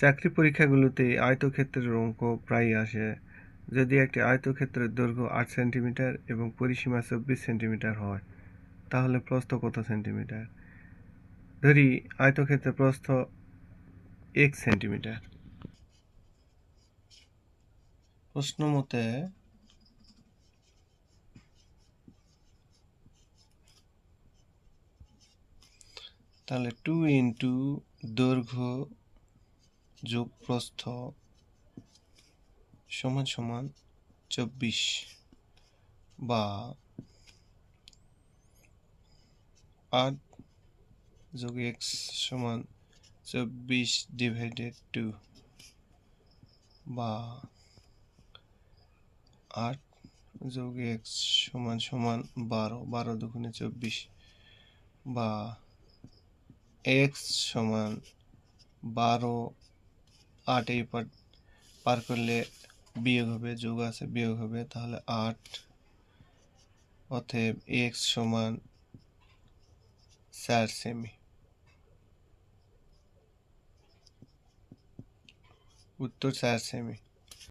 চাকরি পরীক্ষাগুলোতে আয়তক্ষেত্রের অঙ্ক প্রায়ই আসে। যদি একটি আয়তক্ষেত্রের দৈর্ঘ্য আট সেন্টিমিটার এবং পরিসীমা চব্বিশ সেন্টিমিটার হয়, তাহলে প্রস্থ কত সেন্টিমিটার? ধরি আয়তক্ষেত্রের প্রস্থ এক সেন্টিমিটার। প্রশ্ন মতে, তাহলে টু ইন্টু দৈর্ঘ্য যোগ প্রস্থ সমান সমান চব্বিশ বা আট যোগ এক্স সমান চব্বিশ ডিভাইডেড টু বা আট যোগ এক্স সমান সমান বারো বারো দুগুণে চব্বিশ বা এক্স সমান বারো আট এই পার পার করলে বিয়োগ হবে যোগ আছে বিয়োগ হবে তাহলে আট অতএব এক্স সমান চার সেমি উত্তর চার সেমি